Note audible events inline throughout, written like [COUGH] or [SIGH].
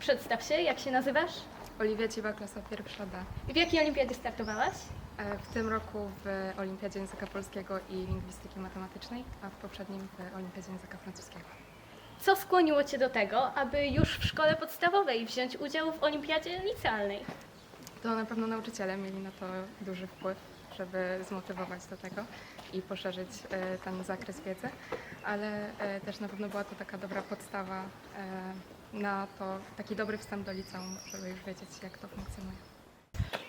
Przedstaw się, jak się nazywasz? Oliwia Ciwa, klasa pierwsza D. W jakiej olimpiadzie startowałaś? E, W tym roku w Olimpiadzie Języka Polskiego i Lingwistyki Matematycznej, a w poprzednim w Olimpiadzie Języka Francuskiego. Co skłoniło Cię do tego, aby już w szkole podstawowej wziąć udział w olimpiadzie licealnej? To na pewno nauczyciele mieli na to duży wpływ, żeby zmotywować do tego i poszerzyć e, ten zakres wiedzy, ale e, też na pewno była to taka dobra podstawa e, na to, taki dobry wstęp do liceum, żeby już wiedzieć, jak to funkcjonuje.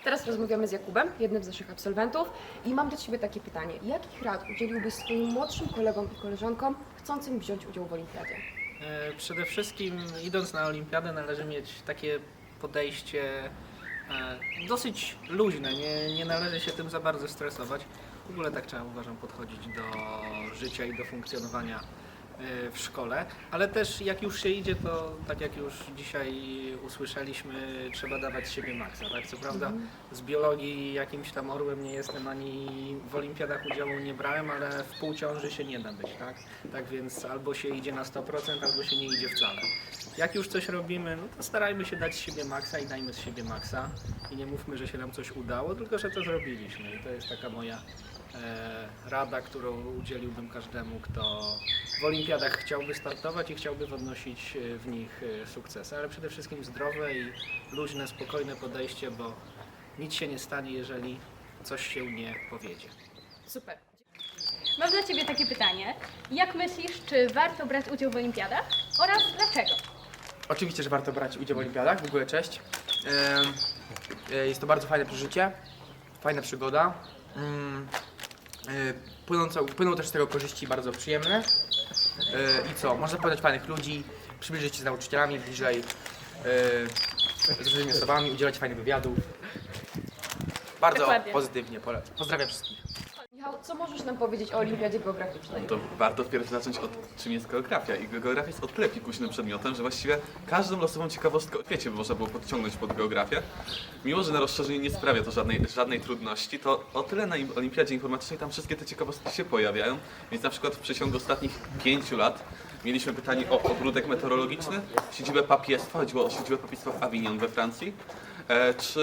Teraz rozmawiamy z Jakubem, jednym z naszych absolwentów i mam do Ciebie takie pytanie. Jakich rad udzieliłbyś swoim młodszym kolegom i koleżankom chcącym wziąć udział w olimpiadzie? E, Przede wszystkim idąc na olimpiadę należy mieć takie podejście e, dosyć luźne, nie, nie należy się tym za bardzo stresować. W ogóle tak trzeba uważam podchodzić do życia i do funkcjonowania w szkole, ale też jak już się idzie, to tak jak już dzisiaj usłyszeliśmy, trzeba dawać siebie maksa. Tak? Co prawda z biologii jakimś tam orłem nie jestem, ani w olimpiadach udziału nie brałem, ale w półciąży się nie da być, tak? Tak więc albo się idzie na 100%, albo się nie idzie wcale. Jak już coś robimy, no to starajmy się dać z siebie maksa i dajmy z siebie maksa. I nie mówmy, że się nam coś udało, tylko że to zrobiliśmy. I to jest taka moja rada, którą udzieliłbym każdemu, kto w olimpiadach chciałby startować i chciałby odnosić e, w nich e, sukcesy. Ale przede wszystkim zdrowe i luźne, spokojne podejście, bo nic się nie stanie, jeżeli coś się nie powiedzie. Super. Mam dla Ciebie takie pytanie. Jak myślisz, czy warto brać udział w olimpiadach oraz dlaczego? Oczywiście, że warto brać udział w olimpiadach. W ogóle cześć. E, Jest to bardzo fajne przeżycie, fajna przygoda. E, Płynące, płyną też z tego korzyści bardzo przyjemne. E, I co? Można poznać fajnych ludzi, przybliżyć się z nauczycielami bliżej, e, z różnymi osobami, udzielać fajnych wywiadów. Bardzo Dokładnie. pozytywnie. Pozdrawiam wszystkich. Co możesz nam powiedzieć o olimpiadzie geograficznej? To warto wpierw zacząć od czym jest geografia. I geografia jest o tyle fikuśnym przedmiotem, że właściwie każdą losową ciekawostkę o świecie można było podciągnąć pod geografię. Mimo, że na rozszerzenie nie sprawia to żadnej, żadnej trudności, to o tyle na im- Olimpiadzie Informatycznej tam wszystkie te ciekawostki się pojawiają. Więc na przykład w przeciągu ostatnich pięciu lat mieliśmy pytanie o ogródek meteorologiczny, siedzibę papiestwa, chodziło o siedzibę papiestwa w Avignon we Francji. E, czy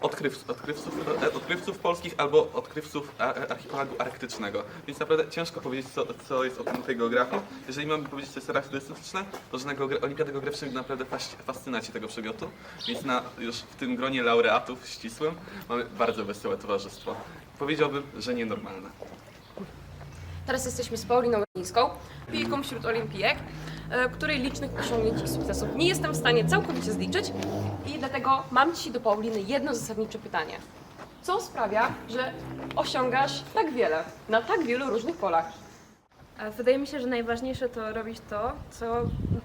odkrywców, odkrywców, e, odkrywców polskich albo odkrywców a- archipelagu arktycznego. Więc naprawdę ciężko powiedzieć, co, co jest o tym tej geografii. Jeżeli mamy powiedzieć, co jest charakterystyczne, to że na geogra- Geograficzną naprawdę fas- fascynacie tego przedmiotu. Więc na, już w tym gronie laureatów ścisłym mamy bardzo wesołe towarzystwo. Powiedziałbym, że nienormalne. Teraz jesteśmy z Pauliną Rolińską, piłką wśród olimpijek, e, której licznych osiągnięć i sukcesów nie jestem w stanie całkowicie zliczyć i dlatego mam Ci do Pauliny jedno zasadnicze pytanie. Co sprawia, że osiągasz tak wiele na tak wielu różnych polach? A Wydaje mi się, że najważniejsze to robić to, co,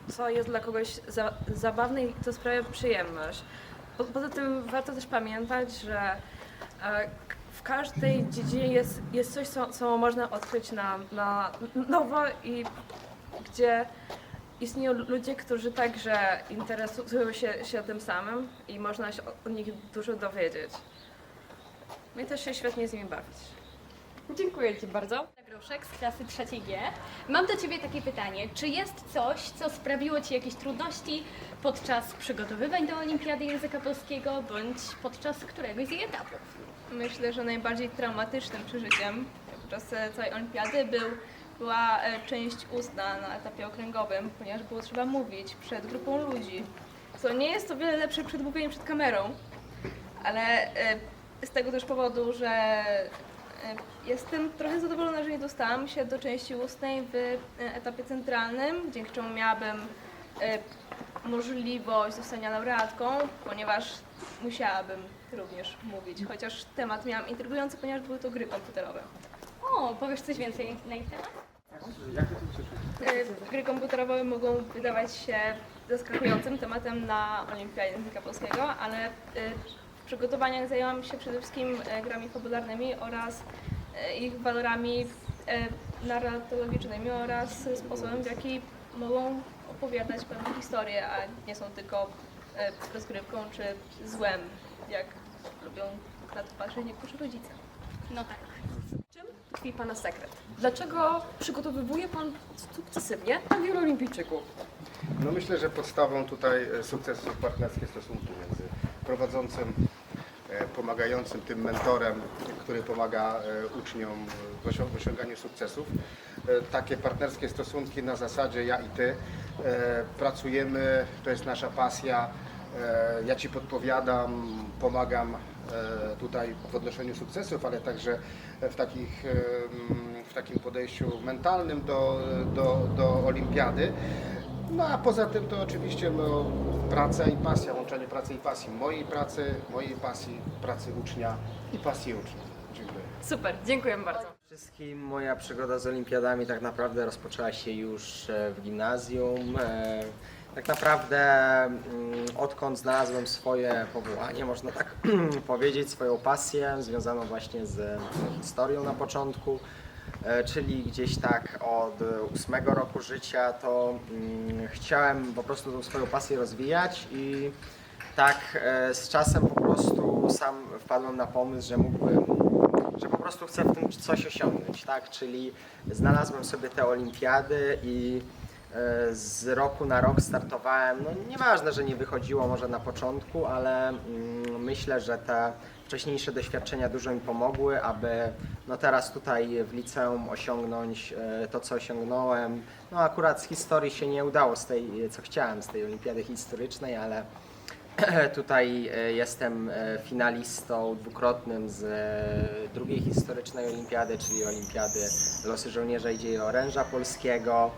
co jest dla kogoś za, zabawne i co sprawia przyjemność. Po, poza tym warto też pamiętać, że e, w każdej dziedzinie jest, jest coś, co, co można odkryć na, na nowo i gdzie istnieją ludzie, którzy także interesują się, się tym samym i można się od nich dużo dowiedzieć. My też się świetnie z nimi bawić. Dziękuję Ci bardzo. Groszek z klasy trzeciej G. Mam do Ciebie takie pytanie. Czy jest coś, co sprawiło Ci jakieś trudności podczas przygotowywań do Olimpiady Języka Polskiego bądź podczas któregoś z jej etapów? Myślę, że najbardziej traumatycznym przeżyciem podczas całej olimpiady był, była e, część ustna na etapie okręgowym, ponieważ było trzeba mówić przed grupą ludzi. Co nie jest o wiele lepsze przed mówieniem przed kamerą, ale e, z tego też powodu, że e, jestem trochę zadowolona, że nie dostałam się do części ustnej w etapie centralnym, dzięki czemu miałabym możliwość zostania laureatką, ponieważ musiałabym również mówić, chociaż temat miałam intrygujący, ponieważ były to gry komputerowe. O, powiesz coś więcej na ich temat? E, Gry komputerowe mogą wydawać się zaskakującym tematem na Olimpiadzie Języka Polskiego, ale e, w przygotowaniach zajęłam się przede wszystkim e, grami fabularnymi oraz ich walorami narratologicznymi oraz sposobem, w jaki mogą opowiadać pewne historie, a nie są tylko rozgrywką czy złem, jak lubią na to patrzeć niektórzy rodzice. No tak. Tkwi Pana sekret? Dlaczego przygotowywuje Pan sukcesywnie wielu olimpijczyków? No myślę, że podstawą tutaj e, sukcesu są partnerskie stosunki między prowadzącym, e, pomagającym tym mentorem, który pomaga e, uczniom w osią- w osiąganiu sukcesów. Takie partnerskie stosunki na zasadzie ja i ty. Pracujemy, to jest nasza pasja. Ja ci podpowiadam, pomagam tutaj w odnoszeniu sukcesów, ale także w, takich, w takim podejściu mentalnym do, do, do olimpiady. No a poza tym to oczywiście no, praca i pasja, łączenie pracy i pasji. Mojej pracy, mojej pasji, pracy ucznia i pasji ucznia. Dziękuję. Super, dziękuję bardzo. Wszystkim moja przygoda z olimpiadami tak naprawdę rozpoczęła się już e, w gimnazjum. Tak naprawdę mm, odkąd znalazłem swoje powołanie, można tak [CLEARS THROAT] powiedzieć, swoją pasję związaną właśnie z historią na początku, e, czyli gdzieś tak od ósmego roku życia, to mm, chciałem po prostu tą swoją pasję rozwijać i tak e, z czasem po prostu sam wpadłem na pomysł, że mógłbym że po prostu chcę w tym coś osiągnąć, tak? Czyli znalazłem sobie te olimpiady i z roku na rok startowałem. No nieważne, że nie wychodziło może na początku, ale mm, myślę, że te wcześniejsze doświadczenia dużo mi pomogły, aby no teraz tutaj w liceum osiągnąć e, to, co osiągnąłem. No akurat z historii się nie udało z tej, co chciałem, z tej olimpiady historycznej, ale [CLEARS THROAT] Tutaj e, jestem e, finalistą dwukrotnym z e, drugiej historycznej olimpiady, czyli olimpiady Losy Żołnierza i Dzieje Oręża Polskiego.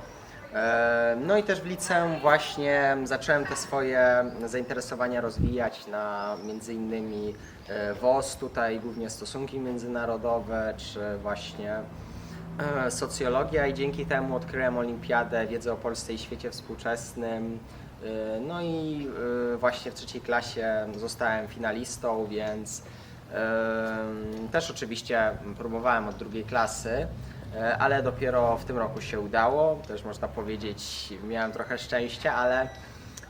E, No i też w liceum właśnie zacząłem te swoje zainteresowania rozwijać na między innymi e, WOS, tutaj głównie stosunki międzynarodowe, czy właśnie e, socjologia i dzięki temu odkryłem olimpiadę, wiedzę o Polsce i świecie współczesnym. No i właśnie w trzeciej klasie zostałem finalistą, więc też oczywiście próbowałem od drugiej klasy, ale dopiero w tym roku się udało. Też można powiedzieć, miałem trochę szczęścia, ale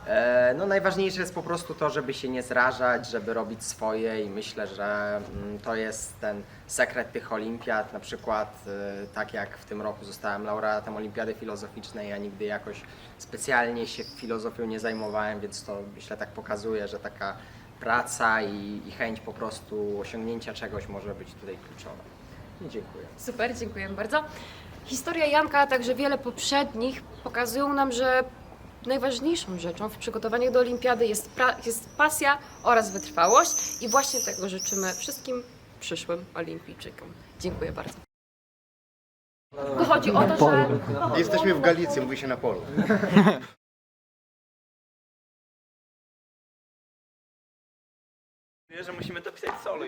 E, No najważniejsze jest po prostu to, żeby się nie zrażać, żeby robić swoje i myślę, że mm, to jest ten sekret tych olimpiad. Na przykład e, tak jak w tym roku zostałem laureatem Olimpiady Filozoficznej, ja nigdy jakoś specjalnie się filozofią nie zajmowałem, więc to myślę tak pokazuje, że taka praca i, i chęć po prostu osiągnięcia czegoś może być tutaj kluczowa. I dziękuję. Super, dziękuję bardzo. Historia Janka, a także wiele poprzednich pokazują nam, że najważniejszą rzeczą w przygotowaniach do olimpiady jest, pra- jest pasja oraz wytrwałość i właśnie tego życzymy wszystkim przyszłym olimpijczykom. Dziękuję bardzo. To chodzi o to, że Jesteśmy w Galicji, mówi się na polu. że musimy to pisać solo.